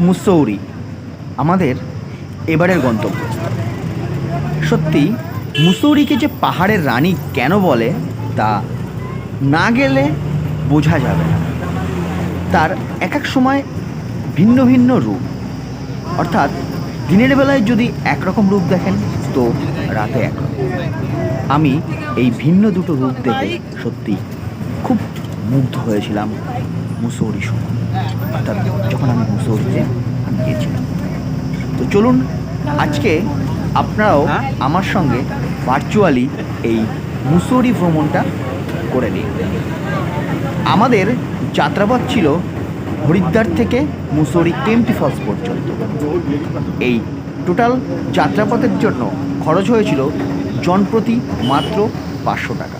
মুসৌরি, আমাদের এবারের গন্তব্য। সত্যি, মুসৌরিকে যে পাহাড়ের রানী কেন বলে, তা না গেলে বোঝা যাবে না। তার এক এক সময় ভিন্ন ভিন্ন রূপ। অর্থাৎ, দিনের বেলায় যদি একরকম রূপ দেখেন, তো রাতে একরকম। আমি এই ভিন্ন দুটো রূপ দেখে সত্যি খুব মুগ্ধ হয়েছিলাম। মুসৌরি সময় অর্থাৎ যখন আমি মুসৌরিতে আমি গিয়েছিলাম। তো চলুন আজকে আপনারাও আমার সঙ্গে ভার্চুয়ালি এই মুসৌরি ভ্রমণটা করে নিন। আমাদের যাত্রাপথ ছিল হরিদ্বার থেকে মুসৌরি কেম্পটি ফলস পর্যন্ত। এই টোটাল যাত্রাপথের জন্য খরচ হয়েছিল জনপ্রতি মাত্র পাঁচশো টাকা।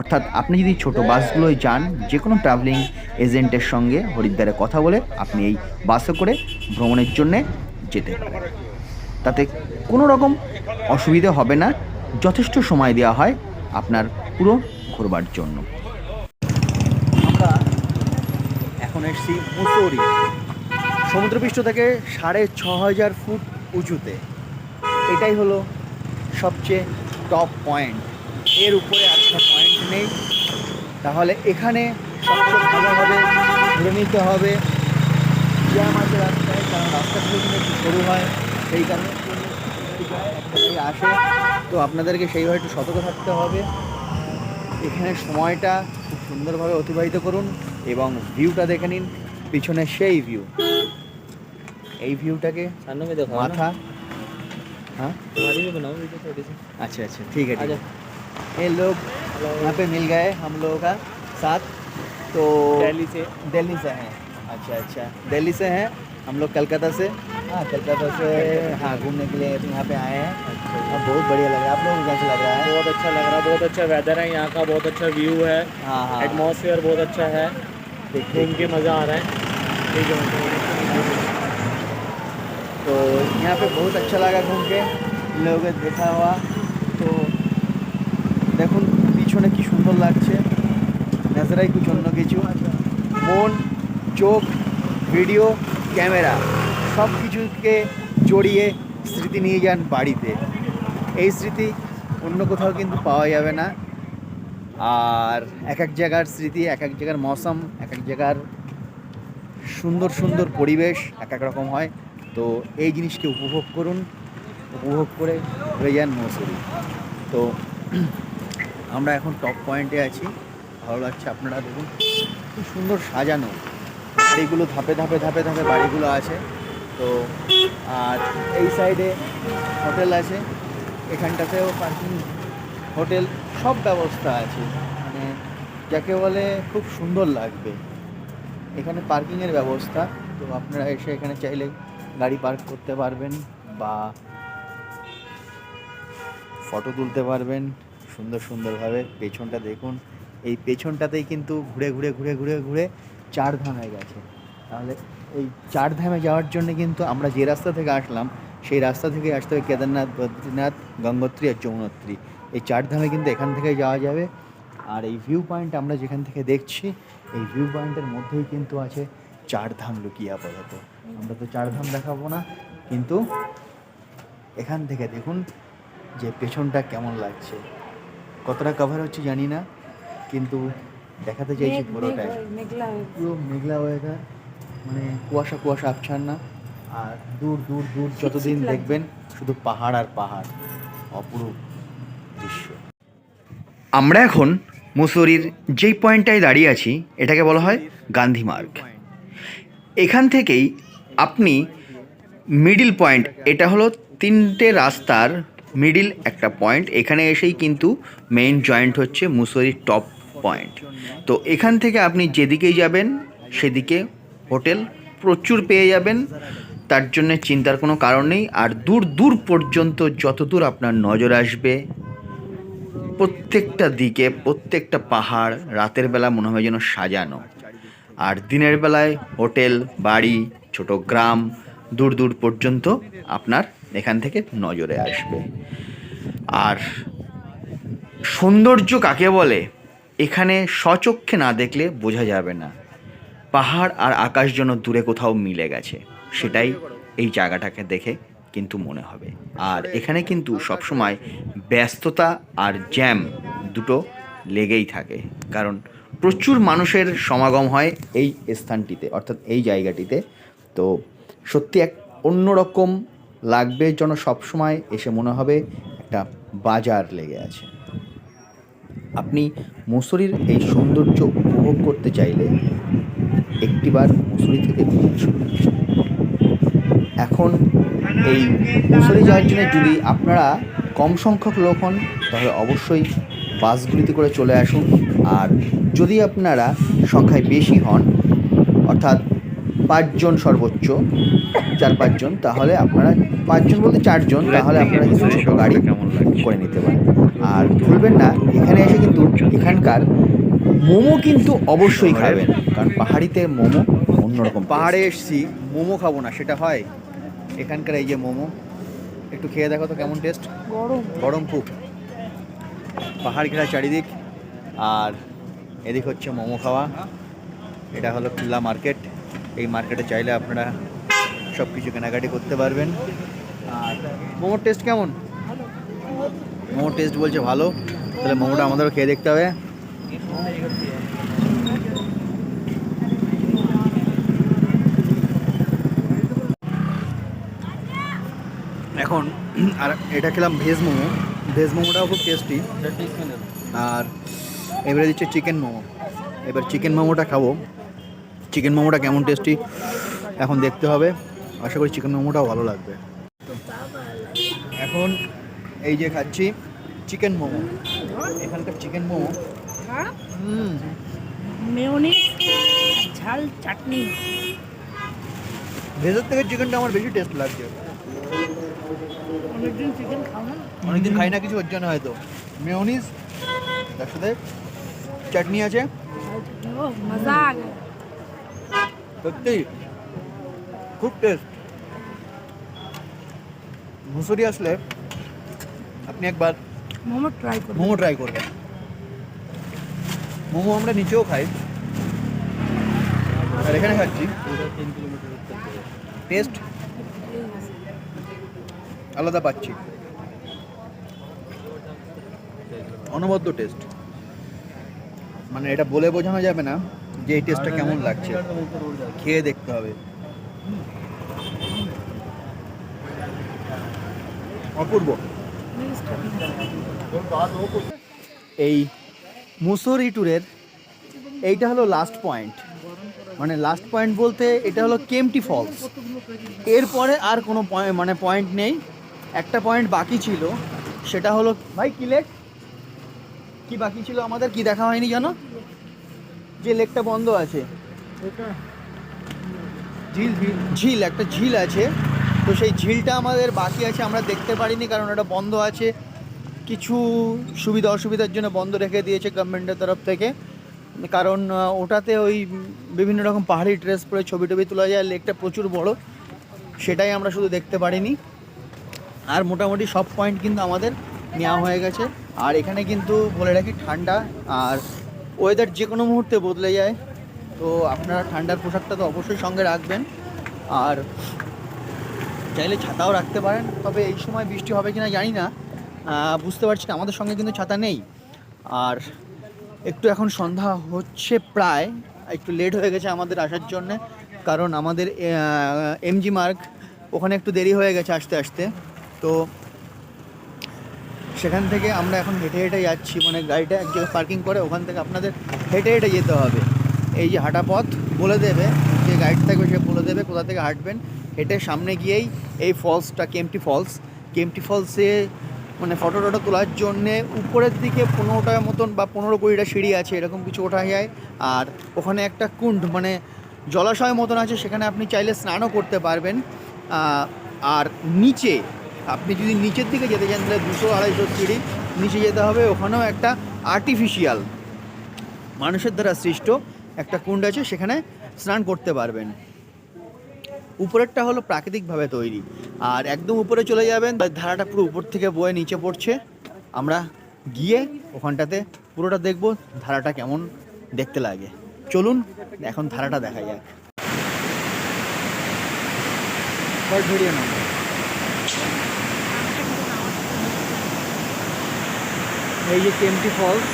অর্থাৎ আপনি যদি ছোট বাসগুলোয় যান যে কোনো ট্রাভেলিং এজেন্টের সঙ্গে হরিদ্বারে কথা বলে আপনি এই বাসে করে ভ্রমণের জন্যে যেতে পারেন। তাতে কোনো রকম অসুবিধে হবে না, যথেষ্ট সময় দেওয়া হয় আপনার পুরো ঘোরবার জন্য। এখন এসছি মুসৌরি। সমুদ্রপৃষ্ঠ থেকে সাড়ে ছ হাজার ফুট উঁচুতে। এটাই হলো সবচেয়ে টপ পয়েন্ট এর উপরে আর কোনো পয়েন্ট নেই। তাহলে এখানে সবচেয়ে ভালোভাবে ঘুরে নিতে হবে জ্যাম আছে রাস্তায় কারণ রাস্তাগুলো কিন্তু একটু সরু হয় সেই কারণে একটা আসে। তো আপনাদেরকে সেইভাবে একটু সতর্ক থাকতে হবে। এখানে সময়টা খুব সুন্দরভাবে অতিবাহিত করুন এবং ভিউটা দেখে নিন পিছনে সেই ভিউ এই ভিউটাকে মাথা হ্যাঁ? আচ্ছা আচ্ছা ঠিক আছে। अच्छा अच्छा ये लोग यहाँ पे मिल गए हम लोगों का साथ। तो दिल्ली से। दिल्ली से हैं। अच्छा अच्छा। दिल्ली से हैं। हम लोग कलकत्ता से। हाँ कलकत्ता से हाँ घूमने के लिए यहाँ पे आए हैं। और बहुत बढ़िया लग रहा है। आप लोगों को कैसा लग रहा है? बहुत अच्छा लग रहा है। बहुत अच्छा वेदर है यहाँ का। बहुत अच्छा व्यू है। हाँ हाँ। एटमॉस्फेयर बहुत अच्छा है। घूम के मज़ा आ रहा है। ठीक है তো यहाँ पे बहुत अच्छा लगा घूम के। लोगों को देखा हुआ। দেখুন, পিছনে কি সুন্দর লাগছে। নাজারাই কিছু অন্য কিছু মন, চোখ, ভিডিও, ক্যামেরা সব কিছুকে জড়িয়ে স্মৃতি নিয়ে যান বাড়িতে। এই স্মৃতি অন্য কোথাও কিন্তু পাওয়া যাবে না। আর এক এক জায়গার স্মৃতি এক এক জায়গার মৌসুম এক এক জায়গার সুন্দর সুন্দর পরিবেশ এক এক রকম হয়। তো এই জিনিসকে উপভোগ করুন, উপভোগ করে হয়ে যান মৌসুরি তো আমরা এখন টপ পয়েন্টে আছি। ভালো লাগছে আপনারা দেখুন খুব সুন্দর সাজানো। বাড়িগুলো ধাপে ধাপে ধাপে ধাপে বাড়িগুলো আছে। তো, আর এই সাইডে হোটেল আছে। এখানটাতেও পার্কিং হোটেল সব ব্যবস্থা আছে। মানে যাকে বলে খুব সুন্দর লাগবে। এখানে পার্কিংয়ের ব্যবস্থা। তো আপনারা এসে এখানে চাইলে গাড়ি পার্ক করতে পারবেন বা ফটো তুলতে পারবেন। সুন্দর সুন্দরভাবে পেছনটা দেখুন। এই পেছনটাতেই কিন্তু ঘুরে ঘুরে ঘুরে ঘুরে ঘুরে চার ধাম হয়ে গেছে। তাহলে এই চার ধামে যাওয়ার জন্য কিন্তু আমরা যে রাস্তা থেকে আসলাম, সেই রাস্তা থেকে আসতে হবে কেদারনাথ, বদ্রীনাথ, গঙ্গোত্রী আর যমুনোত্রী। এই চার ধামে কিন্তু এখান থেকে যাওয়া যাবে। আর এই ভিউ পয়েন্ট আমরা যেখান থেকে দেখছি, এই ভিউ পয়েন্টের মধ্যেই কিন্তু আছে চার ধাম লুকিয়ে আপাতত। আমরা তো চার ধাম দেখাবো না, কিন্তু এখান থেকে দেখুন যে পেছনটা কেমন লাগছে। কতটা কভার হচ্ছে জানি না কিন্তু দেখাতে চাইছি পুরোটাই। পুরো মেঘলা ওয়েদার মানে কুয়াশা কুয়াশা আচ্ছন্ন আর দূর দূর দূর যতদিন দেখবেন শুধু পাহাড় আর পাহাড় অপরূপ দৃশ্য। আমরা এখন মুসুরির যেই পয়েন্টটায় দাঁড়িয়ে আছি এটাকে বলা হয় গান্ধী মার্গ। এখান থেকেই আপনি মিডিল পয়েন্ট এটা হলো তিনটে রাস্তার মিডিল একটা পয়েন্ট এখানে এসেই কিন্তু মেইন জয়েন্ট হচ্ছে মুসুরির টপ পয়েন্ট তো এখান থেকে আপনি যেদিকেই যাবেন, সেদিকে হোটেল প্রচুর পেয়ে যাবেন। তার জন্য চিন্তার কোনো কারণ নেই। আর দূর দূর পর্যন্ত যতদূর আপনার নজর আসবে, প্রত্যেকটা দিকে, প্রত্যেকটা পাহাড় রাতের বেলা মনে হয় যেন সাজানো। আর দিনের বেলায় হোটেল বাড়ি, ছোট গ্রাম, দূর দূর পর্যন্ত আপনার এখান থেকে নজরে আসবে। আর সৌন্দর্য কাকে বলে? এখানে স্বচক্ষে না দেখলে বোঝা যাবে না। পাহাড় আর আকাশ যেন দূরে কোথাও মিলে গেছে। সেটাই এই জায়গাটাকে দেখে কিন্তু মনে হবে। আর এখানে কিন্তু সবসময় ব্যস্ততা আর জ্যাম দুটো লেগেই থাকে। কারণ প্রচুর মানুষের সমাগম হয় এই স্থানটিতে, অর্থাৎ এই জায়গাটিতে। তো সত্যি এক অন্যরকম লাগবে যেন সবসময় এসে মনে হবে একটা বাজার লেগে আছে। আপনি মুসুরির এই সৌন্দর্য উপভোগ করতে চাইলে একটিবার মুসুরি থেকে এখন এই মুসুরি যাওয়ার জন্য যদি আপনারা কম সংখ্যক লোক হন, তাহলে অবশ্যই বাসগুলিতে করে চলে আসুন। আর যদি আপনারা সংখ্যায় বেশি হন, অর্থাৎ পাঁচজন সর্বোচ্চ চার পাঁচজন তাহলে আপনারা পাঁচজন বলতে চারজন তাহলে আপনারা কিন্তু ছোটো গাড়ি করে নিতে পারেন। আর ভুলবেন না এখানে এসে কিন্তু এখানকার মোমো কিন্তু অবশ্যই খাবেন কারণ পাহাড়িতে মোমো অন্যরকম পাহাড়ে এসছি মোমো খাব না সেটা হয়। এখানকার এই যে মোমো একটু খেয়ে দেখো তো কেমন টেস্ট গরম। গরম খুব। পাহাড় ঘেরা চারিদিক আর এদিক হচ্ছে মোমো খাওয়া। এটা হলো খুল্লা মার্কেট এই মার্কেটে চাইলে আপনারা সব কিছু কেনাকাটি করতে পারবেন। আর মোমোর টেস্ট কেমন? মোমোর টেস্ট বলছে ভালো। তাহলে মোমোটা আমাদেরও খেয়ে দেখতে হবে। এখন আর এটা খেলাম ভেজ মোমো। ভেজ মোমোটাও খুব টেস্টি আর এবারে দিচ্ছে চিকেন মোমো। এবার চিকেন মোমোটা খাব। চিকেন মোমোটা কেমন টেস্টি এখন দেখতে হবে। আশা করি চিকেন মোমোটাও ভালো লাগবে। এখন এই যে খাচ্ছি চিকেন মোমো। এখানকার চিকেন মোমো। হুম। মেয়নিজ ঝাল চাটনি। ভেজের থেকে চিকেনটা আমার বেশি টেস্ট লাগছে। অনেকদিন চিকেন খাও না? অনেকদিন খাই না কিছু ওর জন্য হয়তো। মেয়নিজ তার সাথে চাটনি আছে। মজা সত্যি খুব টেস্ট মুসুরি আসলে আপনি একবার মোমো ট্রাই করো মোমো ট্রাই করবেন। মোমো আমরা নিচেও খাই। আর এখানে খাচ্ছি। টেস্ট আলাদা পাচ্ছি। অনবদ্য টেস্ট মানে এটা বলে বোঝানো যাবে না। যে এই টেস্টটা কেমন লাগছে? খেয়ে দেখতে হবে। অপূর্ব। এই মুসুরি ট্যুরের এইটা হলো লাস্ট পয়েন্ট মানে লাস্ট পয়েন্ট বলতে এটা হলো কেমটি ফলস এরপরে আর কোনো মানে পয়েন্ট নেই। একটা পয়েন্ট বাকি ছিল। সেটা হলো ভাই, কি লেক কি বাকি ছিল আমাদের? কি দেখা হয়নি জানো? যে লেকটা বন্ধ আছে। ঝিল ঝিল। ঝিল একটা ঝিল আছে। তো সেই ঝিলটা আমাদের বাকি আছে আমরা দেখতে পারিনি কারণ ওটা বন্ধ আছে। কিছু সুবিধা অসুবিধার জন্য বন্ধ রেখে দিয়েছে গভর্নমেন্টের তরফ থেকে। কারণ ওটাতে ওই বিভিন্ন রকম পাহাড়ি ড্রেস পরে ছবি টবি তোলা যায় লেকটা প্রচুর বড়। সেটাই আমরা শুধু দেখতে পারিনি। আর মোটামুটি সব পয়েন্ট কিন্তু আমাদের নেওয়া হয়ে গেছে। আর এখানে কিন্তু বলে রাখি ঠান্ডা আর ওয়েদার যে কোনো মুহূর্তে বদলে যায়। তো আপনারা ঠান্ডার পোশাকটা তো অবশ্যই সঙ্গে রাখবেন। আর চাইলে ছাতাও রাখতে পারেন, তবে এই সময় বৃষ্টি হবে কিনা জানি না। বুঝতে পারছি না, আমাদের সঙ্গে কিন্তু ছাতা নেই। আর একটু এখন সন্ধ্যা হচ্ছে প্রায়, একটু লেট হয়ে গেছে আমাদের আসার জন্যে, কারণ আমাদের এমজি মার্গ ওখানে একটু দেরি হয়ে গেছে আসতে আসতে। তো সেখান থেকে আমরা এখন হেঁটে হেঁটে যাচ্ছি। মানে গাড়িটা এক জায়গায় পার্কিং করে ওখান থেকে আপনাদের হেঁটে হেঁটে যেতে হবে। এই যে হাঁটা পথ বলে দেবে, যে গাইড থাকবে সে বলে দেবে কোথা থেকে হাঁটবেন। হেঁটে সামনে গিয়েই এই ফলসটা কেমটি ফলস কেমটি ফলসে মানে ফটো টটো তোলার জন্যে উপরের দিকে পনেরোটার মতন বা পনেরো কুড়িটা সিঁড়ি আছে, এরকম কিছু ওঠা যায়। আর ওখানে একটা কুণ্ড মানে জলাশয় মতন আছে, সেখানে আপনি চাইলে স্নানও করতে পারবেন। আর নিচে আপনি যদি নিচের দিকে যেতে চান, তাহলে দুশো আড়াইশো সিঁড়ি নিচে যেতে হবে। ওখানেও একটা আর্টিফিশিয়াল মানুষের দ্বারা সৃষ্ট একটা কুণ্ড আছে, সেখানে স্নান করতে পারবেন। উপরেরটা হলো প্রাকৃতিকভাবে তৈরি। আর একদম উপরে চলে যাবেন তার ধারাটা পুরো উপর থেকে বয়ে নিচে পড়ছে। আমরা গিয়ে ওখানটাতে পুরোটা দেখব, ধারাটা কেমন দেখতে লাগে। চলুন, এখন ধারাটা দেখা যাক। শর্ট ভিডিও এই যে কেমটি ফলস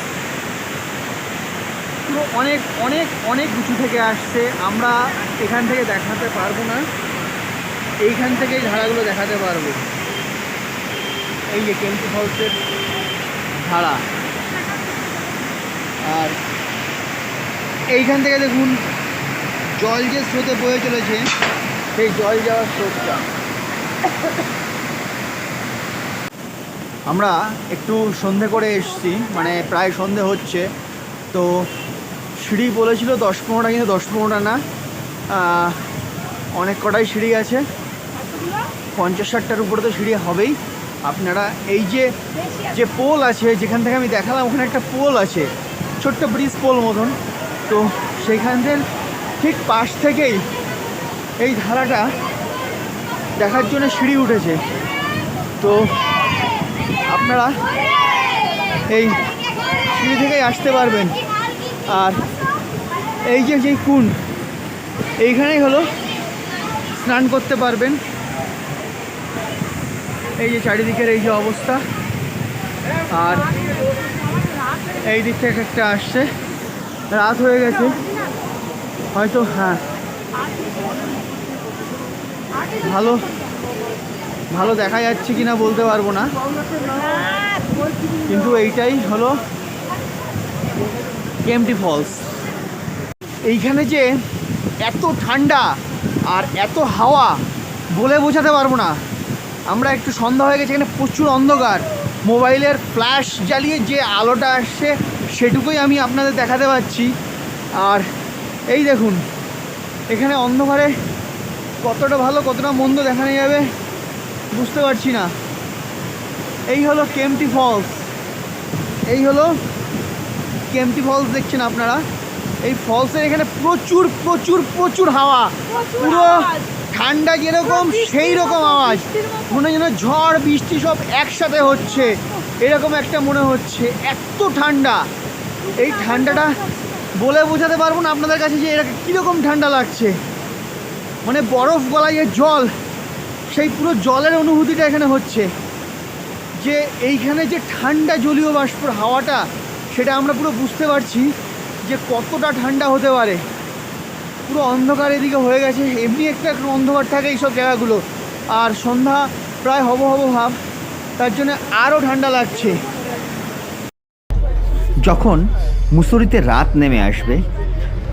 পুরো অনেক অনেক অনেক উঁচু থেকে আসছে। আমরা এখান থেকে দেখাতে পারব না। এইখান থেকেই ধারাগুলো দেখাতে পারব। এই যে কেমটি ফলসের ধারা। আর এইখান থেকে দেখুন, জল যে স্রোতে বয়ে চলেছে, সেই জল যাওয়ার স্রোতটা। আমরা একটু সন্ধে করে এসছি মানে প্রায় সন্ধে হচ্ছে। তো সিঁড়ি বলেছিল দশ পনেরোটা, কিন্তু দশ পনেরোটা না। অনেক কটাই সিঁড়ি আছে পঞ্চাশ ষাটটার উপরে তো সিঁড়ি হবেই। আপনারা এই যে যে পোল আছে, যেখান থেকে আমি দেখালাম, ওখানে একটা পোল আছে। ছোট্ট ব্রিজ পোল মতন। তো সেইখানদের ঠিক পাশ থেকেই এই ধারাটা দেখার জন্য সিঁড়ি উঠেছে। তো আপনারা এই সিঁড়ি থেকেই আসতে পারবেন। আর এই যে যেই কুন, এইখানেই হলো স্নান করতে পারবেন। এই যে চারিদিকের এই যে অবস্থা। আর এই দিক থেকে একটা আসছে। রাত হয়ে গেছে। হয়তো হ্যাঁ। ভালো ভালো দেখা যাচ্ছে কিনা বলতে পারব না। কিন্তু এইটাই হলো কেমটি ফলস এইখানে যে এত ঠান্ডা আর এত হাওয়া বলে বোঝাতে পারব না। আমরা একটু সন্ধ্যা হয়ে গেছে, এখানে প্রচুর অন্ধকার। মোবাইলের ফ্ল্যাশ জ্বালিয়ে যে আলোটা আসছে, সেটুকুই আমি আপনাদের দেখাতে পাচ্ছি। আর এই দেখুন, এখানে অন্ধকারে কতটা ভালো, কতটা মন্দ দেখানো যাবে। বুঝতে পারছি না। এই হলো কেমটি ফলস এই হলো কেমটি ফলস দেখছেন আপনারা? এই ফলসের এখানে প্রচুর প্রচুর প্রচুর হাওয়া। পুরো ঠান্ডা যেরকম সেই রকম আওয়াজ। মনে যেন ঝড় বৃষ্টি সব একসাথে হচ্ছে। এরকম একটা মনে হচ্ছে। এত ঠান্ডা। এই ঠান্ডাটা বলে বোঝাতে পারব না আপনাদের কাছে যে এরকম কীরকম ঠান্ডা লাগছে। মানে বরফ গলায় যে জল সেই পুরো জলের অনুভূতিটা এখানে হচ্ছে। যে এইখানে যে ঠান্ডা জলীয় বাষ্পর হাওয়াটা, সেটা আমরা পুরো বুঝতে পারছি যে কতটা ঠান্ডা হতে পারে। পুরো অন্ধকার এদিকে হয়ে গেছে। এমনি একটা অন্ধকার থাকে এইসব জায়গাগুলো। আর সন্ধ্যা প্রায় হব হব ভাব, তার জন্য আরও ঠান্ডা লাগছে। যখন মুসুরিতে রাত নেমে আসবে,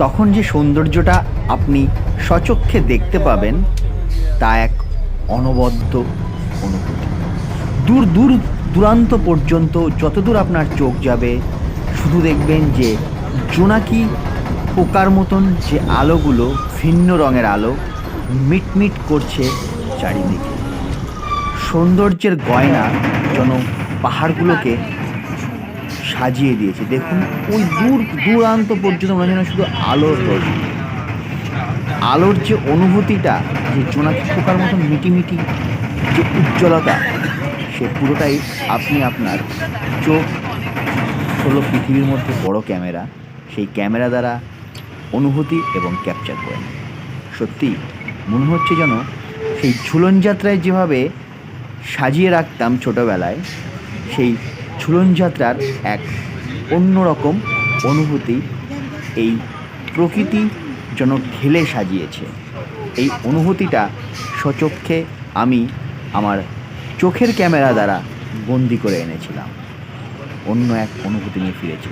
তখন যে সৌন্দর্যটা আপনি সচক্ষে দেখতে পাবেন, তা এক অনবদ্য অনুভূতি। দূর দূর দূরান্ত পর্যন্ত যতদূর আপনার চোখ যাবে, শুধু দেখবেন যে জোনাকি পোকার মতন যে আলোগুলো, ভিন্ন রঙের আলো মিটমিট করছে চারিদিকে। সৌন্দর্যের গয়না যেন পাহাড়গুলোকে সাজিয়ে দিয়েছে। দেখুন, ওই দূর দূরান্ত পর্যন্ত মনে হয় শুধু আলোর রোশনি আলোর যে অনুভূতিটা, যে জোনাকি পোকার মতন মিটিমিটি, যে উজ্জ্বলতা, সে পুরোটাই আপনি আপনার চোখ হলো পৃথিবীর মধ্যে বড় ক্যামেরা, সেই ক্যামেরা দ্বারা অনুভূতি এবং ক্যাপচার করেন সত্যি, মনে হচ্ছে যেন সেই ঝুলন যাত্রায় যেভাবে সাজিয়ে রাখতাম ছোটোবেলায়, সেই ঝুলন যাত্রার এক অন্যরকম অনুভূতি, এই প্রকৃতি যেন ঢেলে সাজিয়েছে। এই অনুভূতিটা সচক্ষে আমি আমার চোখের ক্যামেরা দ্বারা বন্দি করে এনেছিলাম। অন্য এক অনুভূতি নিয়ে ফিরেছি।